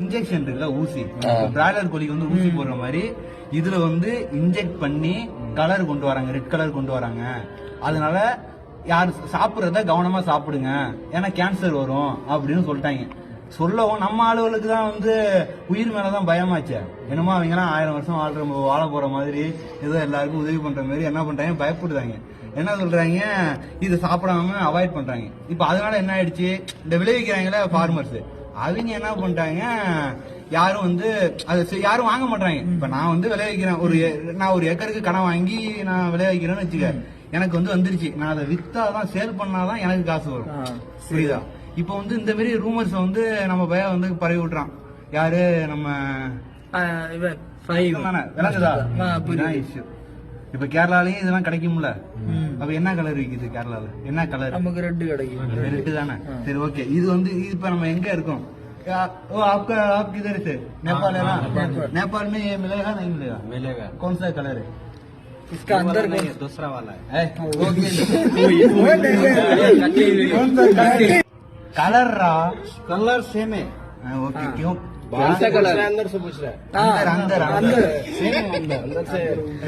Injection இருக்குல்ல ஊசி. Broiler கோழிக்கு வந்து ஊசி போடுற மாதிரி இதுல வந்து இன்ஜெக்ட் பண்ணி கலர் கொண்டு வராங்க ரெட் கலர் கொண்டு வராங்க. அதனால யார் சாப்பிட்றத கவனமா சாப்பிடுங்க. ஏன்னா கேன்சர் வரும் அப்படின்னு சொல்லிட்டாங்க. சொல்லவும் நம்ம ஆளுகளுக்கு தான் வந்து உயிர் மேலதான் பயமாச்சு. என்னமோ அவங்கலாம் ஆயிரம் வருஷம் வாழ்ற வாழ போற மாதிரி ஏதோ எல்லாருக்கும் உதவி பண்ற மாதிரி என்ன பண்றாங்க? பயப்படுறாங்க. என்ன சொல்றாங்க? இது சாப்பிடாம அவாய்ட் பண்றாங்க. இப்ப அதனால என்ன ஆயிடுச்சு? இந்த விளைவிக்கிறாங்களே ஃபார்மர்ஸ் அவங்க என்ன பண்ணிட்டாங்க யாரும் வந்து அது யாரும் வாங்க மாட்டாங்க இப்ப நான் வந்து விளைவிக்கிறேன் ஒரு நான் ஒரு ஏக்கருக்கு கடன் வாங்கி நான் விளைவிக்கிறேன்னு வச்சுக்க எனக்கு வந்து வந்துருச்சு. நான் அதை வித்தாதான் சேல் பண்ணாதான் எனக்கு காசு வரும். புரியுதா? இப்போ வந்து இந்த மாதிரி ரூமர்ஸ் வந்து நம்ம பையன் வந்து பரவி விட்டுறான் யாரு? நம்ம இவன்? விளங்குதா? issue. இப்ப கேரளாலயும் இதெல்லாம் கிடைக்கும்ல அப்ப என்ன கலர் விக்குது கேரளால என்ன கலர் நமக்கு ரெட்டு கிடைக்கும் ரெட்டு தானே சரி ஓகே இது வந்து இது இப்ப நம்ம எங்க இருக்கோம் या- वो आपका आप किधर से नेपाल है ना नेपाल में ये मिलेगा नहीं मिलेगा मिलेगा कौन सा कलर है इसका अंदर नहीं है, दूसरा वाला है है? वो कलर रहा कलर सेम है हाँ, ओके क्यों कौन सा कलर अंदर से पूछ रहा है अंदर अंदर अंदर सेम है अंदर अंदर से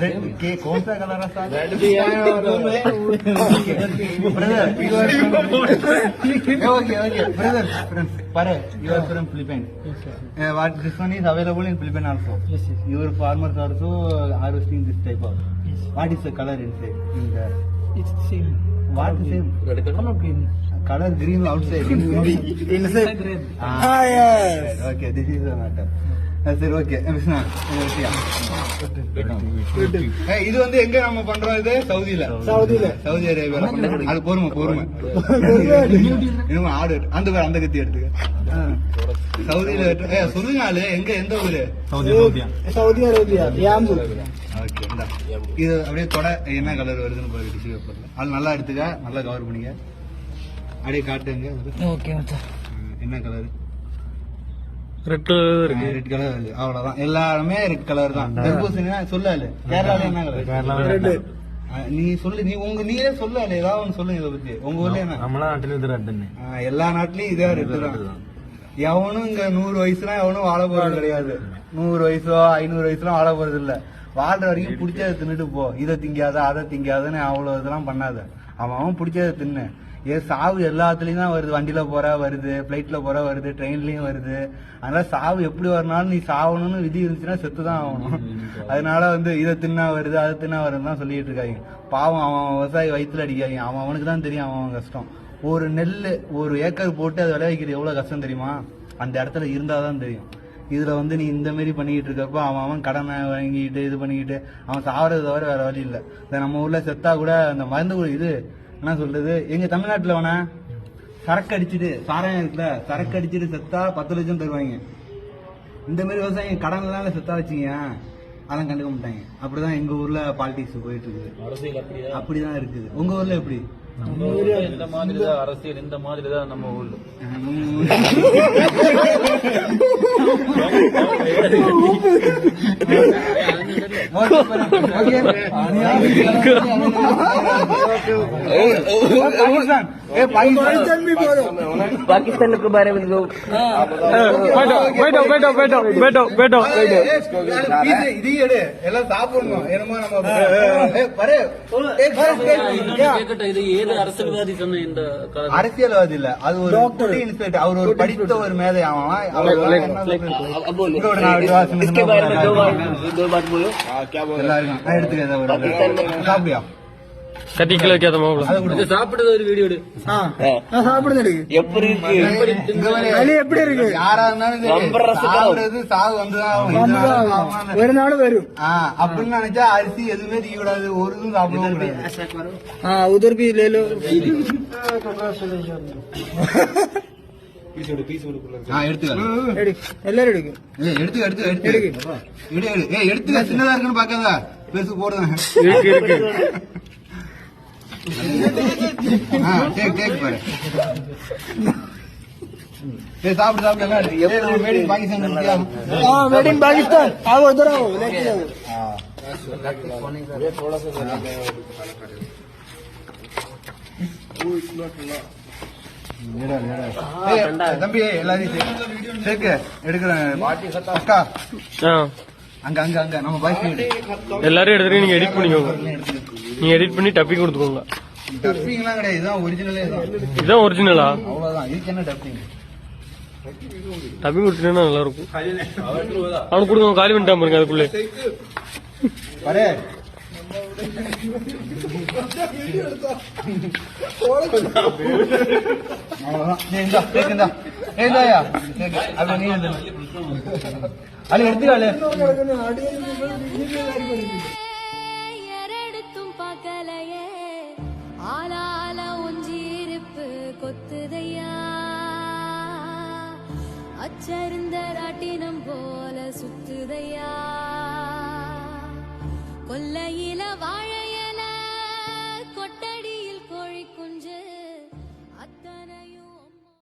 रेड के कौन सा कलर है साहब? रेड भी है और brother, you are from okay, okay, brother, friends, Pare, you are from Philippines. Uh, color green. Outside. Inside red. Ah, Ah, yes. okay, this is the matter. Uh, சரி okay இது வந்து எங்க நம்ம பண்றோம் இது சவுதியில சவுதியில. சவுதி அரேபியால பண்றோம் அது பொறுமை பொறுமை இன்னும் ஆடு. அந்த பாரு, அந்த கத்தி எடுத்துக்க. சவுதியில சொல்லுங்க ஆளு எங்க எந்த ஊரு சவுதி அரேபியா ஓகே இந்தா. இது அப்படியே தொட என்ன கலர் வருதுன்னு பாரு டிஷ்யூ பேப்பர்ல அது நல்லா எடுத்துக்க நல்லா கவர் பண்ணிக்க அப்படியே காட்டுங்க. ஓகே என்ன கலர் ரெட் இருக்கு. ரெட் கலர் இருக்கு. அவ்வளவுதான். எல்லாருமே ரெட் கலர் தான். தர்பூசணினா சொல்லாது கேரளால என்ன கலர் கேரளால ரெட் நீ சொல்லு. நீ உங்க நீயே சொல்லு ஏதாவது ஒன்று சொல்லுங்க இதை பத்தி. உங்க ஊர்ல என்ன? நம்மளா நாட்டுல இது ரெட் எல்லா நாட்டுலயும் இதே ரெட் தான். எவனும் இங்க நூறு வயசுலாம் எவனும் வாழ போறது கிடையாது. நூறு வயசோ ஐநூறு வயசுலாம் வாழ போறது இல்ல. வாழ்ற வரைக்கும் பிடிச்சதை தின்னுட்டு போ. இதை திங்காத அதை திங்காதன்னு அவ்வளவு இதெல்லாம் பண்ணாத. அவன் அவன் பிடிச்சதை தின்னு. ஏன் சாவு எல்லாத்துலயும் தான் வருது. வண்டியில போற வருது பிளைட்ல போற வருது ட்ரெயின்லயும் வருது. அதனால சாவு எப்படி வரனாலும் நீ சாவணும்னு விதி இருந்துச்சுன்னா செத்து தான் ஆகணும். அதனால வந்து இதை தின்னா வருது அதை தின்னா வருதுன்னு தான் சொல்லிட்டு இருக்காங்க. பாவம் அவன் விவசாயி வயித்துல அடிக்காங்க. அவன் அவனுக்கு தான் தெரியும் அவன் அவன் கஷ்டம். ஒரு நெல் ஒரு ஏக்கர் போட்டு அதை விளைவிக்கிறது எவ்வளவு கஷ்டம் தெரியுமா? அந்த இடத்துல இருந்தாதான் தெரியும். இதுல வந்து நீ இந்த மாதிரி பண்ணிக்கிட்டு இருக்கப்போ அவன் அவன் கடனை வாங்கிட்டு இது பண்ணிக்கிட்டு அவன் சாவறது தவிர வேற வழி இல்ல. நம்ம ஊர்ல செத்தா கூட அந்த மருந்து கூட இது என்ன சொல்றது? எங்க தமிழ்நாட்டுல வேணா சரக்கு அடிச்சிட்டு சாராயம் இருக்குல்ல சரக்கு அடிச்சிட்டு செத்தா பத்து லட்சம் தருவாங்க. இந்த மாதிரி விவசாயிங்க கடன் எல்லாம் செத்தா வச்சீங்க. அதெல்லாம் கண்டுக்க மாட்டாங்க. அப்படிதான் எங்க ஊர்ல பாலிடிக்ஸ் போயிட்டு இருக்குது அப்படிதான் இருக்குது. உங்க ஊர்ல எப்படி? இந்த மாதிரி தான் அரசியல் இந்த மாதிரி தான் நம்ம ஊர்ல पाकिस्तान के बारे में लोग बैठो बैठो बैठो बैठो बैठो बैठो எல்லாம் சாப்பிடணும் என்னமோ நம்ம ஏய், பாரு. ஏய், பாரு, ஏய், கேட்கட்டும் இது ஏது அரசியல்வாதி சொன்ன இந்த கலர் அரசியல்வாதி இல்ல அது ஒரு குட்டி இன்ஸ்பெக்டர் அவர் ஒரு படித்த ஒரு மேதை அவன் எடுத்துக்காப்பியா கட்டி கிலோ கேத்த மாப்பிள்ள சாப்பிடுறது ஒரு வீடியோ எடு. சாப்பிடுறது எடுக்கு எப்படி இருக்கு? வலி எப்படி இருக்கு? யாரா இருந்தாலும் சாப்பிடுறது சாவு வந்துதான் ஒரு நாள் வரும். அப்படின்னு நினைச்சா அரிசி எதுவுமே தீக்க கூடாது. ஒரு இதுவும் சாப்பிடவும் கூடாது உதர்பி லேலோ उधर भी ले लो ஆ, எடுத்துக்க ரெடி எல்லாரும் எடுக்கு ஏய், எடுத்துக்க எடுத்துக்க எடுத்துக்க எடு, எடு. ஏய், எடுத்துக்க சின்னதா இருக்குன்னு பாக்காத பெருசு போடுவேன் இருக்கு இருக்கு ஆ, டேக் டேக் பாரு ஏய், சாப்பிடு சாப்பிடு எல்லாம் இருக்கு. ஏய், நம்ம made in பாகிஸ்தான் இருக்கியா? हाँ मेड इन पाकिस्तान आओ इधर आओ लेके जाओ ஏடா, ஏடா. ஏய், தம்பி எல்லாரையும் சேர்க்கு. எடுக்கிறேன். அக்கா. ஆ. அங்க அங்க அங்க. நம்ம பாய்ஸ் எல்லாரும் எடுத்துட்டு நீங்க எடிட் பண்ணிக்கோங்க. நீங்க எடிட் பண்ணி டப்பிங் கொடுத்துக்கோங்க. டப்பிங்லாம் கிடையாது. இதுதான் ஒரிஜினலே தான் இதுதான் ஒரிஜினலா அவ்வளவுதான். இதுக்கு என்ன டப்பிங்? டப்பிங் கொடுத்துட்டா நல்லா இருக்கும். அவனுக்கு கொடுங்க அவன் காலி பண்ணிட்டான் பாருங்க அதுக்குள்ளே. அது நீ எரடுத்தும் பார்க்கலையே ஆளால ஒஞ்சிருப்பு கொத்துதையா? அச்சருந்த ராட்டினம் போல சுத்துதையா? கொல்லையில் வாழ